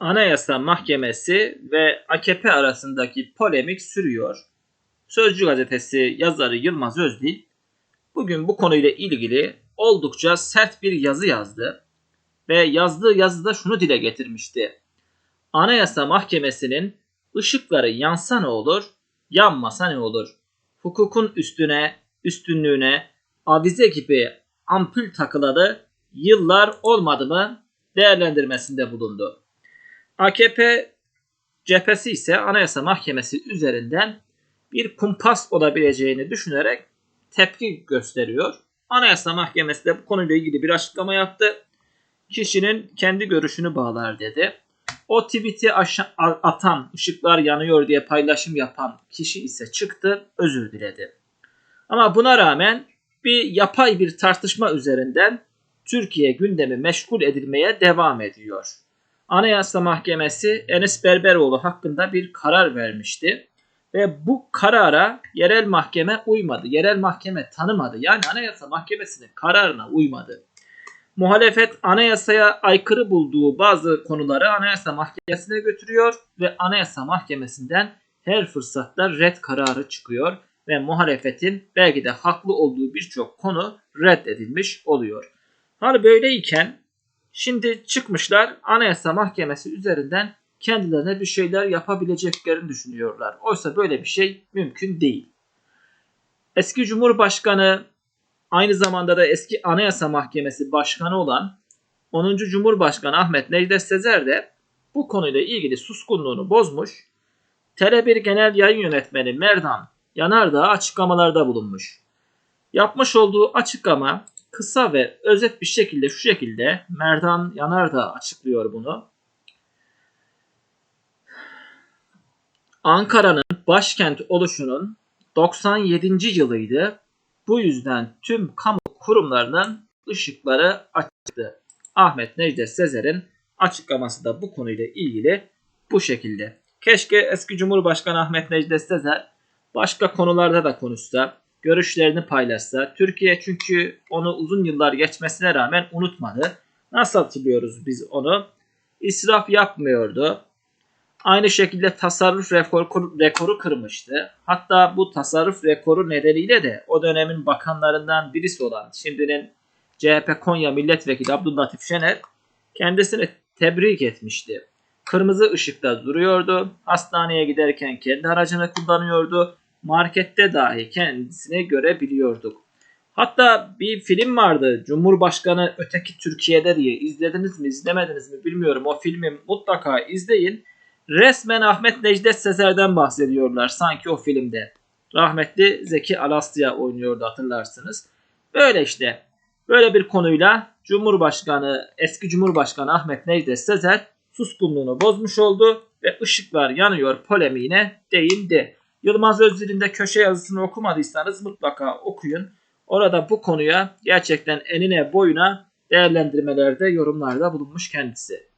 Anayasa Mahkemesi ve AKP arasındaki polemik sürüyor. Sözcü gazetesi yazarı Yılmaz Özdil bugün bu konuyla ilgili oldukça sert bir yazı yazdı ve yazdığı yazıda şunu dile getirmişti. Anayasa Mahkemesi'nin ışıkları yansa ne olur, yanmasa ne olur? Hukukun üstüne, üstünlüğüne avize gibi ampul takılalı yıllar olmadı mı değerlendirmesinde bulundu. AKP cephesi ise Anayasa Mahkemesi üzerinden bir kumpas olabileceğini düşünerek tepki gösteriyor. Anayasa Mahkemesi de bu konuyla ilgili bir açıklama yaptı. Kişinin kendi görüşünü bağlar dedi. O tweet'i atan, ışıklar yanıyor diye paylaşım yapan kişi ise çıktı, özür diledi. Ama buna rağmen bir yapay bir tartışma üzerinden Türkiye gündemi meşgul edilmeye devam ediyor. Anayasa Mahkemesi Enes Berberoğlu hakkında bir karar vermişti ve bu karara yerel mahkeme uymadı. Yerel mahkeme tanımadı. Yani Anayasa Mahkemesi'nin kararına uymadı. Muhalefet anayasaya aykırı bulduğu bazı konuları Anayasa Mahkemesi'ne götürüyor ve Anayasa Mahkemesi'nden her fırsatta red kararı çıkıyor ve muhalefetin belki de haklı olduğu birçok konu reddedilmiş oluyor. Hal böyleyken şimdi çıkmışlar Anayasa Mahkemesi üzerinden kendilerine bir şeyler yapabileceklerini düşünüyorlar. Oysa böyle bir şey mümkün değil. Eski Cumhurbaşkanı aynı zamanda da eski Anayasa Mahkemesi Başkanı olan 10. Cumhurbaşkanı Ahmet Necdet Sezer de bu konuyla ilgili suskunluğunu bozmuş. Tele1 Genel Yayın Yönetmeni Merdan Yanardağ açıklamalarda bulunmuş. Yapmış olduğu açıklama kısa ve özet bir şekilde şu şekilde Merdan Yanardağ açıklıyor bunu. Ankara'nın başkent oluşunun 97. yılıydı. Bu yüzden tüm kamu kurumlarının ışıkları açıktı. Ahmet Necdet Sezer'in açıklaması da bu konuyla ilgili bu şekilde. Keşke eski Cumhurbaşkanı Ahmet Necdet Sezer başka konularda da konuşsa, görüşlerini paylaşsa. Türkiye çünkü onu uzun yıllar geçmesine rağmen unutmadı. Nasıl hatırlıyoruz biz onu? İsraf yapmıyordu. Aynı şekilde tasarruf rekoru, rekoru kırmıştı. Hatta bu tasarruf rekoru nedeniyle de o dönemin bakanlarından birisi olan şimdinin CHP Konya Milletvekili Abdüllatif Şener kendisini tebrik etmişti. Kırmızı ışıkta duruyordu. Hastaneye giderken kendi aracını kullanıyordu. Markette dahi kendisini görebiliyorduk. Hatta bir film vardı Cumhurbaşkanı Öteki Türkiye'de diye izlediniz mi izlemediniz mi bilmiyorum. O filmi mutlaka izleyin. Resmen Ahmet Necdet Sezer'den bahsediyorlar sanki o filmde. Rahmetli Zeki Alasya oynuyordu hatırlarsınız. Böyle işte. Böyle bir konuyla Cumhurbaşkanı, eski Cumhurbaşkanı Ahmet Necdet Sezer suskunluğunu bozmuş oldu ve ışıklar yanıyor polemiğine değindi. Yılmaz Özdil'in de köşe yazısını okumadıysanız mutlaka okuyun. Orada bu konuya gerçekten enine boyuna değerlendirmelerde, yorumlarda bulunmuş kendisi.